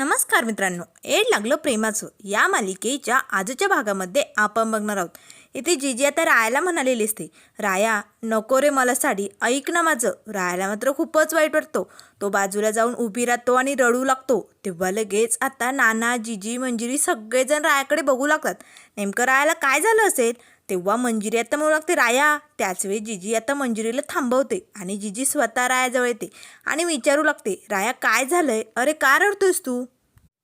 नमस्कार मित्रांनो एड लागलं प्रेमाचं. या मालिकेच्या आजच्या भागामध्ये आपण बघणार आहोत. इथे जीजी आता रायाला म्हणालेली असते राया नको रे मला साडी. ऐक ना माझं. रायाला मात्र खूपच वाईट वाटतो. तो बाजूला जाऊन उभी राहतो आणि रडू लागतो. तेव्हा लगेच आता नाना जीजी मंजिरी सगळेजण रायाकडे बघू लागतात. नेमकं रायाला काय झालं असेल? तेव्हा मंजिरी आता म्हणू लागते राया त्याचवेळी जिजी आता मंजिरीला थांबवते आणि जिजी स्वतः रायाजवळ येते आणि विचारू लागते राया काय झालंय? अरे काय रडतोयस तू?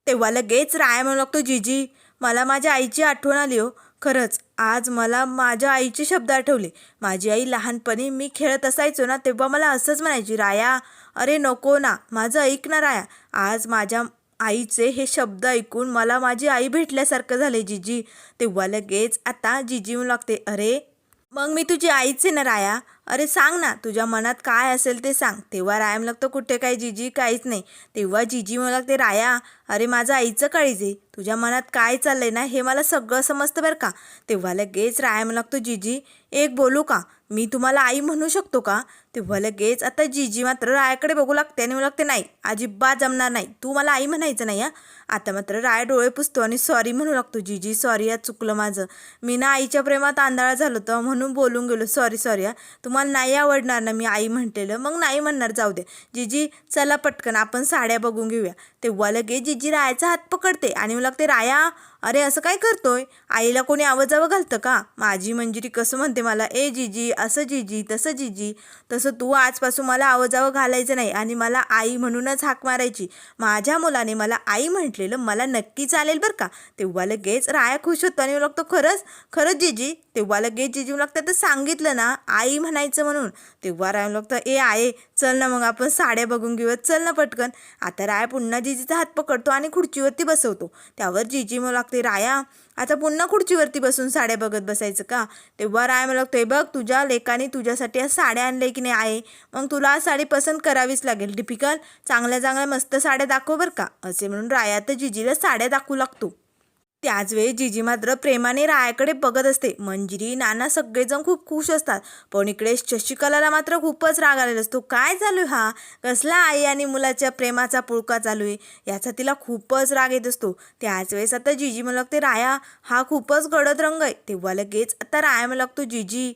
तेव्हा लगेच राया म्हणू लागतो जिजी मला माझ्या आईची आठवण आली हो. खरंच आज मला माझ्या आईचे शब्द आठवले. माझी आई लहानपणी मी खेळत असायचो ना तेव्हा मला असंच म्हणायची राया अरे नको ना माझं ऐक ना राया. आज माझ्या आईचे हे शब्द ऐकून मला माझी आई भेटल्यासारखं झाले जिजी. तेव्हा लगेच आता जिजी म्हणू लागते अरे मग मी तुझी आईच आहे ना राया? अरे सांग ना तुझ्या मनात काय असेल ते सांग. तेव्हा राया म्हणू लागतो कुठे काय जिजी काहीच नाही. तेव्हा जिजी म्हणू लागते राया अरे माझं आईचं काळीज आहे. तुझ्या मनात काय चाललंय ना हे मला सगळं समजतं बरं का. तेव्हा लगेच राया म्हणू लागतो जिजी एक बोलू का? मी तुम्हाला आई म्हणू शकतो का? तेव्हा लगेच आता जिजी मात्र रायाकडे बघू लागते आणि मला लागते नाही अजिबात जमणार नाही. तू मला आई म्हणायचं नाही हा. आता मात्र राय डोळे पुसतो आणि सॉरी म्हणू लागतो जिजी सॉरी या चुकलं माझं. मी ना आईच्या प्रेमात आंधळा झालो होतं म्हणून बोलून गेलो. सॉरी सॉरी हा. तुम्हाला नाही आवडणार ना मी आई म्हटलेलं. मग नाही म्हणणार जाऊ दे. जिजी चला पटकन आपण साड्या बघून घेऊया. तेव्हा लगेच जिजी रायाचा हात पकडते आणि मला लागते राया अरे असं काय करतोय? आईला कोणी आवाजावं घालतं का? माझी मंजिरी कसं म्हणते मला ए जिजी असं जिजी तसं जिजी. तसं तू आजपासून मला आवाजावं घालायचं नाही आणि मला आई म्हणूनच हाक मारायची. माझ्या मुलाने मला आई म्हटलेलं मला नक्की चालेल बरं का? तेव्हा लगेच राया खुश होतो आणि लागतो खरंच खरंच जिजी. तेव्हा लगेच जिजी लागतं तर सांगितलं ना आई म्हणायचं म्हणून. तेव्हा राय लागतं ए आहे चल ना मग आपण साड्या बघून घेऊयात. चल ना पटकन. आता राय पुन्हा जिजीचा हात पकडतो आणि खुर्चीवरती बसवतो. त्यावर जिजी मग लागते राया आता पुन्हा खुर्चीवरती बसून साड्या बघत बसायचं का? तेव्हा राय मला लागतो बघ तुझ्या लेकाने तुझ्यासाठी आज साड्या आणल्या की नाही आहे मग तुला आज साडी पसंत करावीच लागेल टिपिकल चांगल्या चांगल्या मस्त साड्या दाखव बरं का. असे म्हणून राया तर जिजीला साड्या दाखवू लागतो. त्याचवेळी जिजी मात्र प्रेमाने रायाकडे बघत असते. मंजिरी नाना सगळेजण खूप खुश असतात. पण इकडे शशिकलाला मात्र खूपच राग आलेला असतो. काय चालू आहे हा? कसला आई आणि मुलाच्या प्रेमाचा पुळका चालू आहे याचा तिला खूपच राग येत असतो. त्याच वेळेस आता जिजी मला लागते राया हा खूपच गडद रंग आहे. तेव्हा लगेच आता राया मला लागतो जिजी.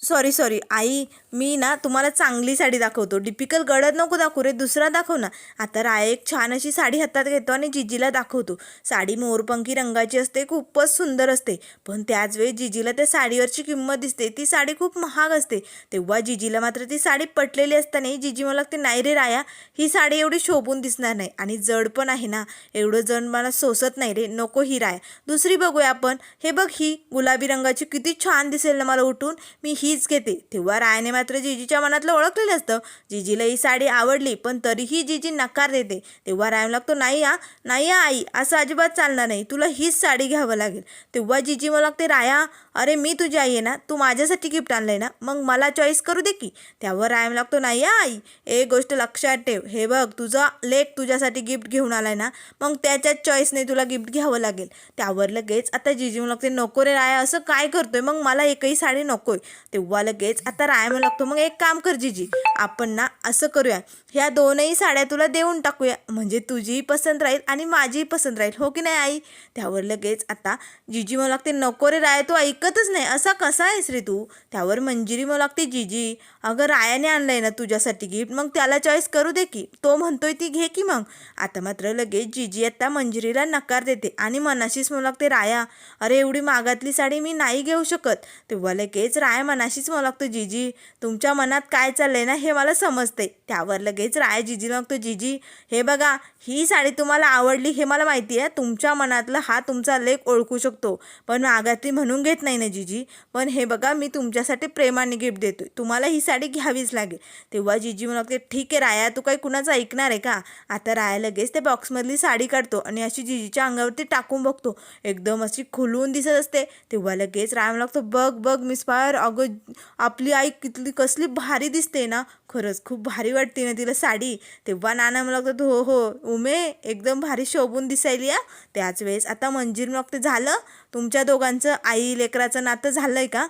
सॉरी सॉरी आई मी ना तुम्हाला चांगली साडी दाखवतो. डिपिकल गडद नको दाखवू रे दुसरा दाखव ना. आता राया एक छान अशी साडी हातात घेतो आणि जिजीला दाखवतो. साडी मोरपंखी रंगाची असते खूपच सुंदर असते. पण त्याचवेळी जिजीला त्या साडीवरची किंमत दिसते. ती साडी खूप महाग असते. तेव्हा जिजीला मात्र ती साडी पटलेली असताना जिजी मला लागते नाही रे राया ही साडी एवढी शोभून दिसणार नाही आणि जड पण आहे ना. एवढं जण मला सोसत नाही रे नको ही राया. दुसरी बघूया आपण. हे बघ ही गुलाबी रंगाची किती छान दिसेल ना मला उठून. मी हीच घेते. तेव्हा रायाने मात्र जिजीच्या मनातलं ओळखलेलं असतं. जिजीला ही साडी आवडली पण तरीही जिजी नकार देते. तेव्हा रायम लागतो नाही आ नाही आई असं अजिबात चालणार नाही. तुला हीच साडी घ्यावं लागेल. तेव्हा जिजी मला लागते राया अरे मी तुझी आई आहे ना? तू माझ्यासाठी गिफ्ट आणलंय ना? मग मला चॉईस करू दे की. त्यावर रायम लागतो नाही आई एक गोष्ट लक्षात ठेव. हे बघ तुझा लेख तुझ्यासाठी गिफ्ट घेऊन आलाय ना? मग त्याच्याच चॉईसने तुला गिफ्ट घ्यावं लागेल. त्यावर लगेच आता जिजी मला लागते नको रे राया असं काय करतोय? मग मला एकही साडी नकोय. तेव्हा लगेच आता राया टाकतो मग एक काम कर जिजी आपण ना असं करूया. ह्या दोनही साड्या तुला देऊन टाकूया. म्हणजे तुझीही पसंत राहील आणि माझीही पसंत राहील. हो की नाही आई? त्यावर लगेच आता जिजी मला लागते नको रे राया तू ऐकतच नाही. असा कसा आहेस रे तू? त्यावर मंजिरी मला लागते जिजी अगं रायाने आणलंय ना तुझ्यासाठी गिफ्ट मग त्याला चॉईस करू दे की. तो म्हणतोय ती घे की मग. आता मात्र लगेच जिजी आता मंजिरीला नकार देते आणि मनाशीच मला लागते राया अरे एवढी मागातली साडी मी नाही घेऊ शकत. तेव्हा लगेच राया मनाशीच मला लागतो जिजी तुमच्या मनात काय चाललंय ना हे मला समजते त्यावर लगेच राय जिजी लागतो. जिजी हे बघा ही साडी तुम्हाला आवडली हे मला माहिती आहे. तुमच्या मनातलं हा तुमचा लेख ओळखू शकतो. पण मागातली म्हणून घेत नाही ना जिजी. पण हे बघा मी तुमच्यासाठी प्रेमाने गिफ्ट देतो तुम्हाला ही साडी घ्यावीच लागेल. तेव्हा जिजी म्हणू लागते ठीक आहे राया तू काही कुणाचं ऐकणार आहे का? आता राया लगेच त्या बॉक्समधली साडी काढतो आणि अशी जिजीच्या अंगावरती टाकून बघतो. एकदम अशी खुलून दिसत असते. तेव्हा लगेच राया म्हणू लागतो बघ बघ मिस फायर अगं आपली आई ती कसली भारी दिसते ना खरंच खूप भारी वाटते ना तिला साडी. तेव्हा नाना मला लागतं हो हो उमे एकदम भारी शोभून दिसायली या त्याच वेळेस आता मंजीर मग ते झालं. तुमच्या दोघांचं आई लेकराचं नातं झालं आहे का?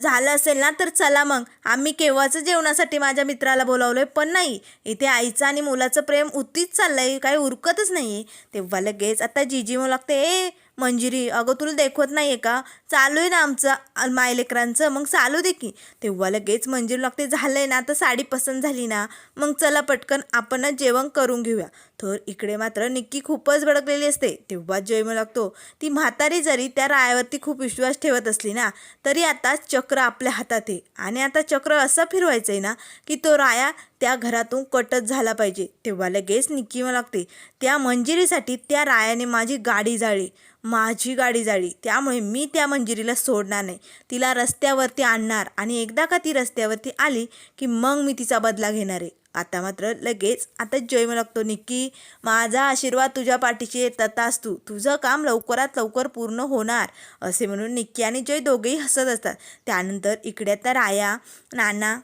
झालं असेल ना तर चला मग. आम्ही केव्हाचं जेवणासाठी माझ्या मित्राला बोलावलंय पण नाही. इथे आईचं आणि मुलाचं प्रेम उतीच चाललंय काही उरकतच नाहीये. तेव्हा लगेच आता जीजी म्हणू लागते ए मंजिरी अगं तुला देखवत नाही आहे का? चालू आहे ना आमचं मायलेकरांचं. मग चालू दे की. तेव्हा लगेच मंजिरी लागते झालं आहे ना आता साडी पसंत झाली ना. मग चला पटकन आपणच जेवण करून घेऊया. तर इकडे मात्र निक्की खूपच भडकलेली असते. तेव्हा जेवण लागतो ती म्हातारी जरी त्या रायावरती खूप विश्वास ठेवत असली ना तरी आता चक्र आपल्या हातात आहे. आणि आता चक्र असं फिरवायचं आहे ना की तो राया त्या घरातून कटच झाला पाहिजे. तेव्हा लगेच निक्की मला लागते त्या मंजिरीसाठी त्या रायाने माझी गाडी जाळी. माझी गाडी जाळी. त्यामुळे मी त्या मंजिरीला सोडणार नाही. तिला रस्त्यावरती आणणार आणि एकदा का ती रस्त्यावरती आली की मग मी तिचा बदला घेणार आहे. आता मात्र लगेच आता जय मला लागतो निक्की. माझा आशीर्वाद तुझ्या पाठीशी येत येतात तू तुझं काम लवकरात लवकर पूर्ण होणार असे म्हणून निक्की आणि जय दोघेही हसत असतात. त्यानंतर इकडे आता राया नाना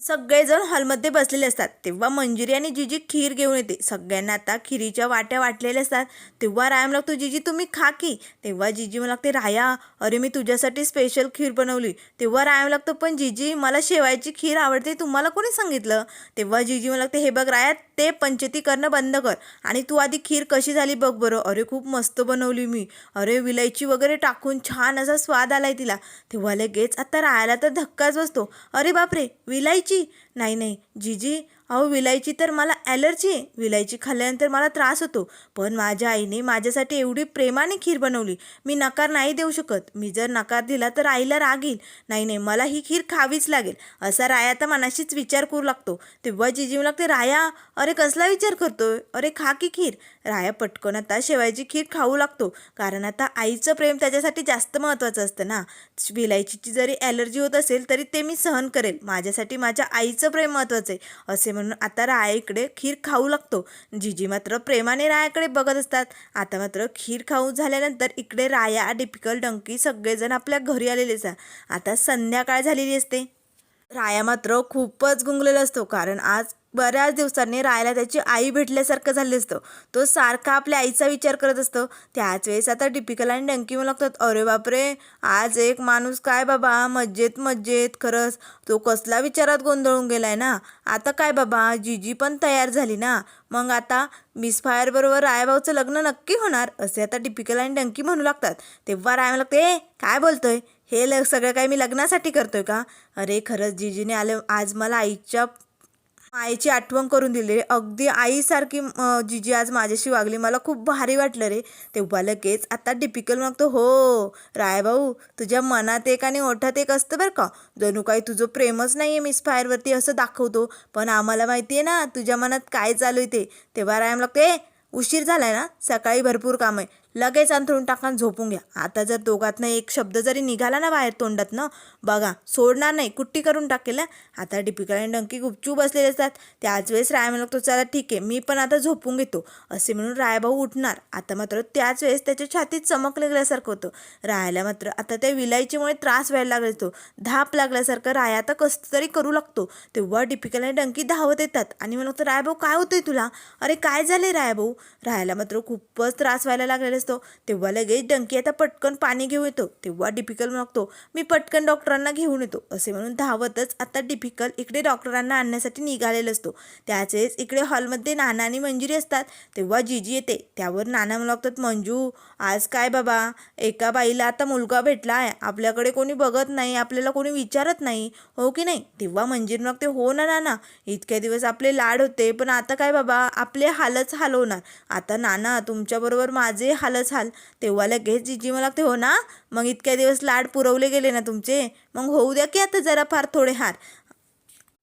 सगळेजण हॉलमध्ये बसलेले असतात. तेव्हा मंजुरी आणि जिजी खीर घेऊन येते. सगळ्यांना आता खिरीच्या वाट्या वाटलेल्या असतात. तेव्हा रायम लागतो जिजी तुम्ही खा की. तेव्हा जिजी मला लागते राया अरे मी तुझ्यासाठी स्पेशल खीर बनवली. तेव्हा रायम लागतो पण जिजी मला शेवायची खीर आवडते. तुम्हाला कोणी सांगितलं? तेव्हा जिजी मला लागते हे बघ राया ते पंचती करणं बंद कर. आणि तू आधी खीर कशी झाली बघ बरं. अरे खूप मस्त बनवली मी. अरे विलायची वगैरे टाकून छान असा स्वाद आलाय तिला. तेव्हा लगेच आता राहायला तर धक्काच बसतो. अरे बापरे विलायची? नाही नाही. जीजी अहो विलायची तर मला ॲलर्जी आहे. विलायची खाल्ल्यानंतर मला त्रास होतो. पण माझ्या आईने माझ्यासाठी एवढी प्रेमाने खीर बनवली. मी नकार नाही देऊ शकत. मी जर नकार दिला तर आईला राग येईल. नाही नाही मला ही खीर खावीच लागेल. असा राया तर मनाशीच विचार करू लागतो. तेव्हा जिजीव लागते राया अरे कसला विचार करतोय? अरे खा की खीर. राया पटकन आता शेवायची खीर खाऊ लागतो. कारण आता आईचं प्रेम त्याच्यासाठी जास्त महत्त्वाचं असतं ना. विलायचीची जरी ॲलर्जी होत असेल तरी ते मी सहन करेल. माझ्यासाठी माझ्या आईचं प्रेम महत्त्वाचं आहे. असे म्हणून आता रायाकडे खीर खाऊ लागतो. जिजी मात्र प्रेमाने रायाकडे बघत असतात. आता मात्र खीर खाऊ झाल्यानंतर इकडे राया डिपिकल डंकी सगळेजण आपल्या घरी आलेले असतात. आता संध्याकाळ झालेली असते. राया मात्र खूपच गुंगलेला असतो. कारण आज बऱ्याच दिवसांनी रायला त्याची आई भेटल्यासारखं झालं असतं. तो सारखा आपल्या आईचा विचार करत असतो. त्याच वेळेस आता टिपिकल आणि डंकी म्हणू लागतात. अरे बापरे आज एक माणूस काय बाबा मज्जेत मज्जेत खरंच. तो कसला विचारात गोंधळून गेलाय ना. आता काय बाबा जीजी पण तयार झाली ना. मग आता मिस फायरबरोबर रायभाऊचं लग्न नक्की होणार असे आता टिपिकल आणि डंकी म्हणू लागतात. तेव्हा राय लागते ए काय बोलतोय? हे ल सगळं काय मी लग्नासाठी करतोय का? अरे खरंच जीजीने आले आज मला आईच्या आईची आठवण करून दिली रे. अगदी आईसारखी जिजी आज माझ्याशी वागली. मला खूप भारी वाटलं रे. तेव्हा लगेच आता डिपिकल मागतो. हो रायभाऊ तुझ्या मनात एक आणि ओठात एक असतं बरं का. जणू काही तुझं प्रेमच नाही आहे मिस फायरवरती असं दाखवतो. पण आम्हाला माहिती आहे ना तुझ्या मनात काय चालू आहे ते. तेव्हा रायम लागतो ए उशीर झालाय ना? सकाळी भरपूर काम आहे. लगेच अंथरून टाका झोपून घ्या. आता जर दोघातनं एक शब्द जरी निघाला ना बाहेर तोंडात ना बघा सोडणार नाही. कुट्टी करून टाकेल ना आता डिपिका आणि डंकी गुपचूप बसलेले असतात. त्याच वेळेस राय म्हणतो चला ठीक आहे मी पण आता झोपून घेतो. असे म्हणून रायभाऊ उठणार. आता मात्र त्याच वेळेस त्याच्या छातीत चमक लागल्यासारखं होतं. रायाला मात्र आता त्या विलायचीमुळे त्रास व्हायला लागला तो. धाप लागल्यासारखं राया आता कसं तरी करू लागतो. तेव्हा डिपिकल आणि डंकी धावत येतात. आणि म्हणतो रायभाऊ काय होतंय तुला? अरे काय झाले रायभाऊ? रायाला मात्र खूपच त्रास व्हायला लागलेला असतो. तेव्हा लगेच डंकी आता पटकन पाणी घेऊन येतो. तेव्हा डिफिकल मागतो. मी पटकन डॉक्टरांना घेऊन येतो. असे म्हणून धावतच आता डिफिकल इकडे डॉक्टरांना आणण्यासाठी निघालेलं असतो. त्याचेच इकडे हॉलमध्ये नाना आणि मंजिरी असतात. तेव्हा जीजी येते. त्यावर नाना म्हणू लागतात मंजू आज काय बाबा? एका बाईला आता मुलगा भेटला आहे आपल्याकडे कोणी बघत नाही. आपल्याला कोणी विचारत नाही. हो की नाही? तेव्हा मंजिरी लागते हो ना नाना. इतक्या दिवस आपले लाड होते. पण आता काय बाबा? आपले हालच हाल होणार आता नाना तुमच्याबरोबर माझे हाल हालच हाल तेव्हा लगेच जिजी मला लागते हो ना मग इतक्या दिवस लाड पुरवले गेले ना तुमचे. मग होऊ द्या की आता जरा फार थोडे हार.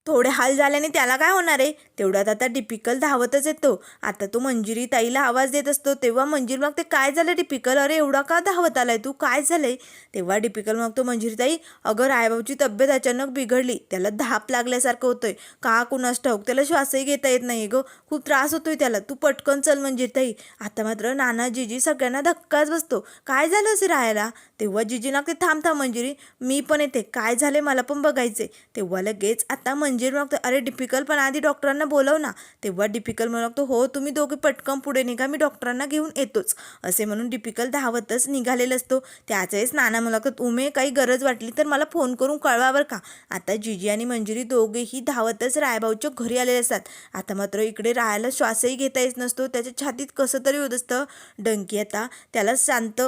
थोडे हाल झाल्याने त्याला काय होणार आहे? तेवढ्यात आता डिपिकल धावतच येतो. आता तो मंजिरी ताईला आवाज देत असतो. तेव्हा मंजिरी मग ते काय झालं डिपिकल? अरे एवढा का धावत आलाय तू? काय झालंय? तेव्हा डिपिकल मग तो मंजिरी ताई अगं रायबाबूची तब्येत अचानक बिघडली. त्याला धाप लागल्यासारखं होतोय. का कुणास ठाऊक? त्याला श्वासही घेता येत नाही गं. खूप त्रास होतोय त्याला. तू पटकन चल मंजिरी ताई. आता मात्र नानाजीजी सगळ्यांना धक्काच बसतो. काय झालं असे राहायला? तेव्हा जिजी लागते थांब थांब मंजिरी. मी पण येते. काय झाले मला पण बघायचे तेव्हा लगेच आता मंजिरी लागतं अरे डिपिकल पण आधी डॉक्टरांना बोलव ना. तेव्हा डिपिकल म्हणतो हो तुम्ही दोघे पटकन पुढे निघा. मी डॉक्टरांना घेऊन येतोच. असे म्हणून डिपिकल धावतच निघालेला असतो. त्याच वेळेस नाना म्हणू उमे काही गरज वाटली तर मला फोन करून कळवा बरं का. आता जिजी आणि मंजिरी दोघेही धावतच रायबाऊच्या घरी आलेले असतात. आता मात्र इकडे राहायला श्वासही घेता येत नसतो. त्याच्या छातीत कसं तरी होत असतं. डंकी आता त्याला शांत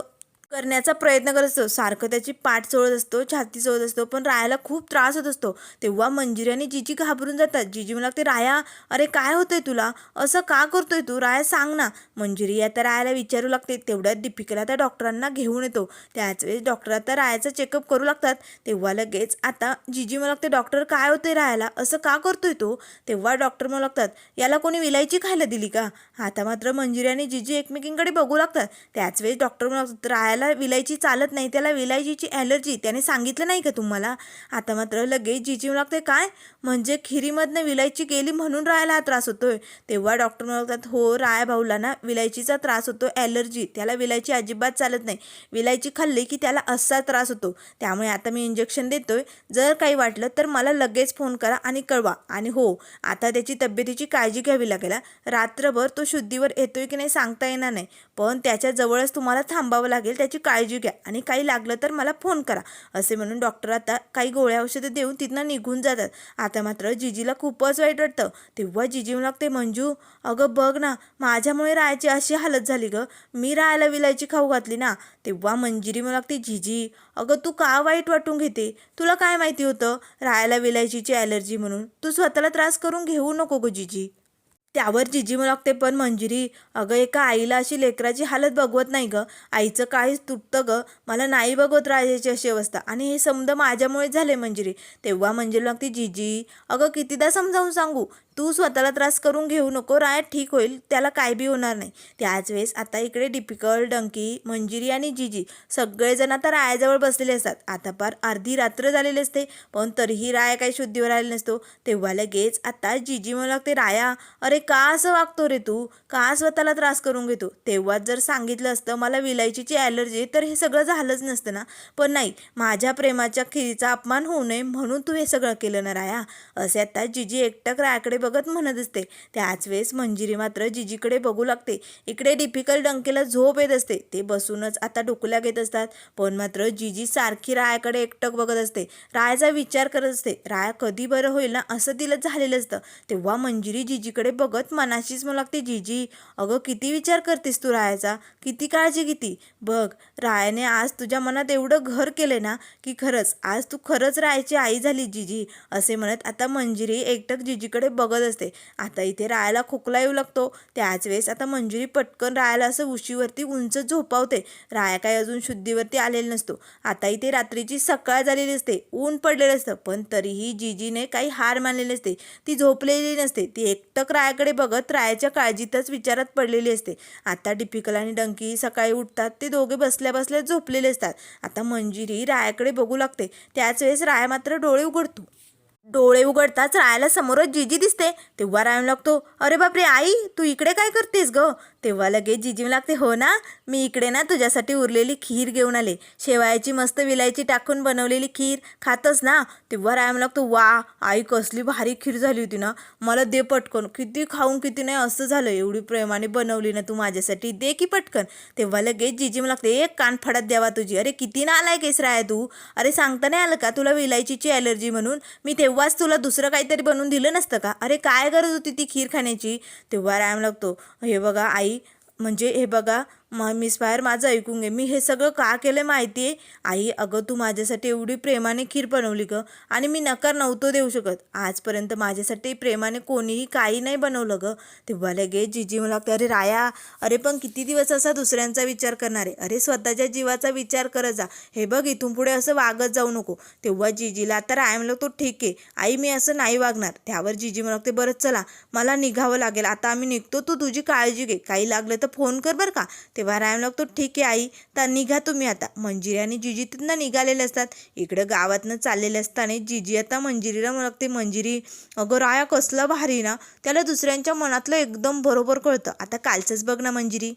करण्याचा प्रयत्न करत असतो. सारखं त्याची पाठ चोळत असतो छाती चोळत असतो पण रायाला खूप त्रास होत असतो. तेव्हा मंजिरी आणि जिजी घाबरून जातात. जिजी मला लागते राया अरे काय होतंय तुला? असं का करतोय तू? राया सांग ना. मंजिरी आता रायाला विचारू लागते. तेवढ्यात दीपिकाला त्या डॉक्टरांना घेऊन येतो. त्याच वेळेस डॉक्टर आता रायाचा चेकअप करू लागतात. तेव्हा लगेच आता जिजी मला लागते डॉक्टर काय होतंय रायाला? असं का करतोय तो? तेव्हा डॉक्टर मला लागतात याला कोणी विलायची खायला दिली का? आता मात्र मंजिरी आणि जिजी एकमेकींकडे बघू लागतात. त्याच वेळेस डॉक्टर मला लागतात रायाला विलायची चालत नाही त्याला विलायचीची ॲलर्जी त्याने सांगितलं नाही का तुम्हाला? आता मात्र लगेच जिजी मला लागते काय? म्हणजे खिरीमधनं विलायची गेली म्हणून रायला हा त्रास होतोय. तेव्हा डॉक्टर म्हणतात हो राया भाऊला ना विलायचीचा त्रास होतो ॲलर्जी त्याला विलायची अजिबात चालत नाही. विलायची खाल्ली की त्याला असा त्रास होतो. त्यामुळे आता मी इंजेक्शन देतोय. जर काही वाटलं तर मला लगेच फोन करा आणि कळवा. आणि हो आता त्याची तब्येतीची काळजी घ्यावी लागेल रात्रभर तो शुद्धीवर येतोय की नाही सांगता येणार नाही. पण त्याच्या जवळच तुम्हाला थांबावं लागेल त्याची काळजी घ्या आणि काही लागलं तर मला फोन करा असे म्हणून डॉक्टर आता काही गोळ्या औषधं देऊन तिथनं निघून जातात. आता मात्र जिजीला खूपच वाईट वाटतं. तेव्हा जिजी लागते मंजू अगं बघ ना माझ्यामुळे रायाची अशी हालत झाली गं. मी रायाला विलायची खाऊ घातली ना. तेव्हा मंजिरी म्हणू लागते जिजी अगं तू का वाईट वाटून घेते? तुला काय माहिती होतं? रायाला विलायचीची ॲलर्जी म्हणून. तू स्वतःला त्रास करून घेऊ नको गं जिजी. त्यावर जिजी म्हणू लागते पण मंजिरी. अगं एका आईला अशी लेकराची हालत बघवत नाही ग. आईचं काहीच तुटतं ग. मला नाही बघवत राजाची अशी अवस्था. आणि हे समजा माझ्यामुळे झाले मंजिरी. तेव्हा मंजिरी लागते जिजी अगं कितीदा समजावून सांगू? तू स्वतःला त्रास करून घेऊ नको राय ठीक होईल त्याला काय बी होणार नाही. त्याच वेळेस आता इकडे डिपिकल डंकी मंजिरी आणि जिजी सगळेजण आता रायाजवळ बसलेले असतात. आता पार अर्धी रात्र झालेली असते पण तरीही राया काही शुद्धीवर आलेला नसतो. तेव्हा लगेच आता जिजी म्हणू लागते राया अरे का असं वागतो रे तू? का स्वतःला त्रास करून घेतो? तेव्हाच जर सांगितलं असतं मला विलायचीची ॲलर्जी तर हे सगळं झालंच नसतं ना. पण नाही माझ्या प्रेमाच्या खिरीचा अपमान होऊ नये म्हणून तू हे सगळं केलं ना राया? असे आता जिजी एकटक रायाकडे बघत म्हणत असते. त्याच वेळेस मंजिरी मात्र जिजीकडे बघू लागते. इकडे डिफिकल्ट डंकेला झोप येत असते. ते बसूनच आता डोकल्या घेत असतात. पण मात्र जिजी सारखी रायाकडे एकटक बघत असते. रायाचा विचार करत असते. राया कधी बरं होईल ना असं तिला झालेलं असतं. तेव्हा मंजिरी जिजीकडे बघत मनाशीच म्हणू लागते जिजी अगं किती विचार करतेस तू रायाचा? किती काळजी किती बघ रायाने आज तुझ्या मनात एवढं घर केले ना की खरंच आज तू खरंच रायाची आई झाली जिजी असे म्हणत आता मंजिरी एकटक जिजीकडे बघत असते. आता इथे रायाला खोकला येऊ लागतो. त्याच वेळेस आता मंजिरी पटकन रायाला असं उशीवरती उंच झोपावते. राया काय अजून शुद्धीवरती आलेला नसतो. आता इथे रात्रीची सकाळ झालेली असते. ऊन पडलेलं असतं. पण तरीही जिजीने काही हार मानलेली असते ती झोपलेली नसते. ती एकटक रायाकडे बघत रायाच्या काळजीतच विचारात पडलेली असते. आता डिपिकल आणि डंकी सकाळी उठतात. ते दोघे बसल्या बसल्या झोपलेले असतात. आता मंजिरी रायाकडे बघू लागते. त्याच वेळेस राया मात्र डोळे उघडतो. डोळे उघडताच रायाला समोरच जीजी दिसते तेव्हा रायन लागतो अरे बापरे आई तू इकडे काय करतेस ग? तेव्हा लगेच जिजी लागते. हो ना? मी इकडे ना तुझ्यासाठी उरलेली खीर घेऊन आले. शेवायाची मस्त विलायची टाकून बनवलेली खीर खातस ना? तेव्हा रायम लागतो वा आई कसली भारी खीर झाली होती ना? मला दे पटकन. किती खाऊन किती नाही असं झालं. एवढी प्रेमाने बनवली ना तू माझ्यासाठी. दे की पटकन. तेव्हा लगेच जिजीम लागते. एक कान फडत द्यावा तुझी. अरे किती ना आलाय केस राय तू. अरे सांगता नाही आलं का तुला विलायचीची ॲलर्जी म्हणून? मी तेव्हाच तुला दुसरं काहीतरी बनवून दिलं नसतं का? अरे काय गरज होती ती खीर खाण्याची? तेव्हा राम लागतो हे बघा आई म्हणजे हे बघा मग मिस बाहेर माझं ऐकून घे. मी हे सगळं का केलं माहिती आहे? आई अगं तू माझ्यासाठी एवढी प्रेमाने खीर बनवली गं आणि मी नकार नव्हतो देऊ शकत. आजपर्यंत माझ्यासाठी प्रेमाने कोणीही काही नाही बनवलं गं. तेव्हा लगेच जिजी मला लागते अरे राया अरे पण किती दिवस असा दुसऱ्यांचा विचार करणार आहे? अरे स्वतःच्या जीवाचा विचार करत जा. हे बघ इथून पुढे असं वागत जाऊ नको. तेव्हा जिजीला आता राय म्हणलं तो ठीक आहे. आई मी असं नाही वागणार. त्यावर जिजी म्हणू लागते बरं चला मला निघावं लागेल. आता आम्ही निघतो तू तुझी काळजी घे. काही लागलं तर फोन कर बरं का. तेव्हा राम लागतो ठीक आहे आई. तर निघा तुम्ही आता. मंजिरी आणि जिजी तिथनं निघालेले असतात. इकडं गावातनं चाललेले असताना जिजी आता मंजिरीला म्हणू लागते मंजिरी अगं राया कसलं भारी ना. त्याला दुसऱ्यांच्या मनातलं एकदम बरोबर कळतं. आता कालचंच बघ ना मंजिरी.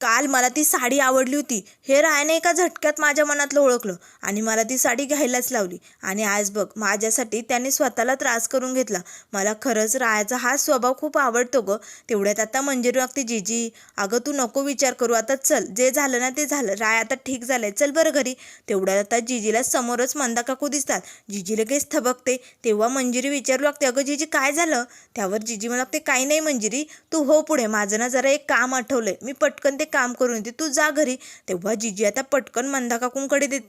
काल मला ती साडी आवडली होती. हे रायाने एका झटक्यात माझ्या मनातलं ओळखलं आणि मला ती साडी घ्यायलाच लावली. आणि आज बघ माझ्यासाठी त्याने स्वतःला त्रास करून घेतला. मला खरंच रायाचा हा स्वभाव खूप आवडतो गं. तेवढ्यात आता मंजिरी वागते जीजी. अगं तू नको विचार करू. आता चल जे झालं ना ते झालं. राय आता ठीक झालंय. चल बरं घरी. तेवढ्यात आता जीजीला समोरच मंदा काकू दिसतात. जीजी लगेच थबकते. तेव्हा मंजिरी विचारू लागते अगं जीजी काय झालं? त्यावर जीजी मला लागते काही नाही मंजिरी. तू हो पुढे. माझं ना जरा एक काम आठवलंय. मी पटकन ते काम करून येते तू जा घरी. तेव्हा जिजी आता पटकन मंदा काकूंकडे देत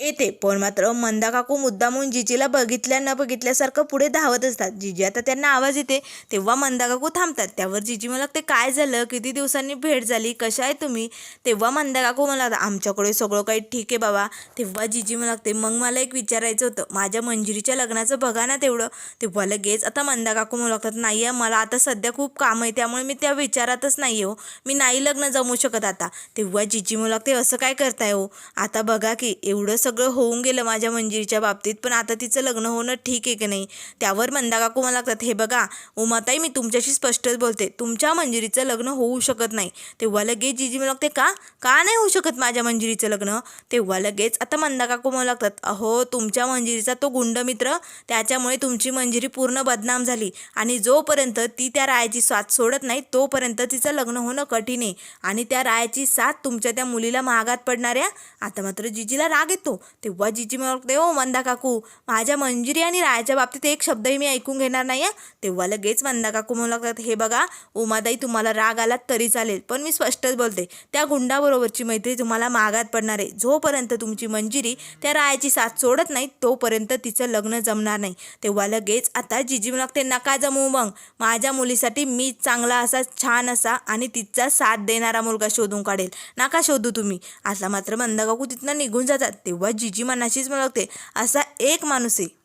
येते. पण मात्र मंदा काकू मुद्दामून जिजीला बघितल्या न बघितल्यासारखं पुढे धावत असतात. जिजी आता त्यांना आवाज येते तेव्हा मंदा काकू थांबतात. त्यावर जिजी मला ते काय झालं? किती दिवसांनी भेट झाली? कशा आहे तुम्ही? तेव्हा मंदा काकू मला आमच्याकडे सगळं काही ठीक आहे बाबा. तेव्हा जिजी मला लागते मग मला एक विचारायचं होतं. माझ्या मंजिरीच्या लग्नाचं बघा ना तेवढं. तेव्हा लगेच आता मंदा काकू मला लागतात नाही आहे मला आता सध्या खूप काम आहे त्यामुळे मी त्या विचारातच नाही हो. मी नाही लग्न जमू शकत आता. तेव्हा जिजी मला लागते असं काय करताय हो? आता बघा की एवढं सगळं होऊन गेलं माझ्या मंजिरीच्या बाबतीत पण आता तिचं लग्न होणं ठीक आहे की नाही त्यावर मंदा काकू मला लागतात हे बघा उमाताई मी तुमच्याशी स्पष्टच बोलते. तुमच्या मंजिरीचं लग्न होऊ शकत नाही. तेव्हा लगेच जिजी मला लागते का? का नाही होऊ शकत माझ्या मंजिरीचं लग्न? तेव्हा लगेच आता मंदा काकू मला लागतात अहो तुमच्या मंजिरीचा तो गुंड मित्र त्याच्यामुळे तुमची मंजिरी पूर्ण बदनाम झाली आणि जोपर्यंत ती त्या रायाची साथ सोडत नाही तोपर्यंत तिचं लग्न होणं कठीण आहे आणि त्या रायाची साथ तुमच्या त्या मुलीला महागात पडणाऱ्या आता मात्र जिजीला राग येतो. तेव्हा जिजी म्हणते ओ मंदा काकू माझ्या मंजिरी आणि रायाच्या बाबतीत एक शब्दही मी ऐकून घेणार नाही आहे तेव्हा लगेच मंदा काकू म्हणू लागतात हे बघा उमादाई तुम्हाला राग आलात तरी चालेल पण मी स्पष्टच बोलते. त्या गुंडाबरोबरची मैत्री तुम्हाला मागात पडणार आहे. जोपर्यंत तुमची मंजिरी त्या रायाची साथ सोडत नाही तोपर्यंत तिचं लग्न जमणार नाही. तेव्हा लगेच आता जिजी म्हणू लागते नका जमू मग. माझ्या मुलीसाठी मी चांगला असा छान असा आणि तिचा साथ देणारा मुलगा शोधून काढेल. नका शोधू तुम्ही. असा मात्र मंदा काकू तिथनं निघून जातात. तेव्हा जिजी मनाशीच मला असा एक माणूस आहे.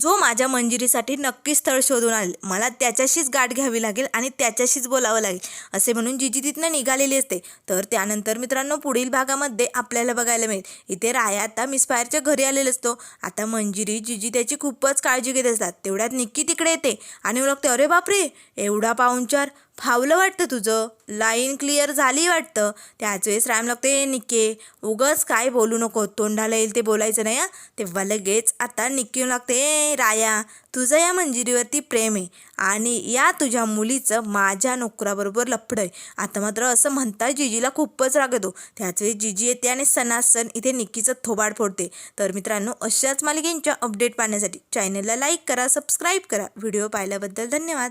जो माझ्या मंजिरीसाठी नक्की स्थळ शोधून आले मला त्याच्याशीच गाठ घ्यावी लागेल आणि त्याच्याशीच बोलावं लागेल असे म्हणून जिजी तिथनं निघालेली असते. तर त्यानंतर मित्रांनो पुढील भागामध्ये आपल्याला बघायला मिळेल. इथे राया आता मिसफायरच्या घरी आलेला असतो. आता मंजिरी जिजी त्याची खूपच काळजी घेत असतात. तेवढ्यात निक्की तिकडे येते आणि ओळखते. अरे बापरे! एवढा पाहुणचार. फावलं वाटतं तुझं? लाईन क्लिअर झाली वाटतं? त्याच वेळेस राम लागते निक्के उगच काय बोलू नको तोंडाला येईल ते बोलायचं नाही हं. तेव्हा लगेच आता निक्की लागते राया तुझं या मंजिरीवरती प्रेम आहे आणि या तुझ्या मुलीचं माझ्या नोकराबरोबर लफडं आहे. आता मात्र असं म्हणता जिजीला खूपच राग येतो. त्याच वेळी जिजी येते आणि सणासण इथे निक्कीचं थोबाड फोडते. तर मित्रांनो अशाच मालिकेंच्या अपडेट पाहण्यासाठी चॅनलला लाईक करा सबस्क्राईब करा. व्हिडिओ पाहिल्याबद्दल धन्यवाद.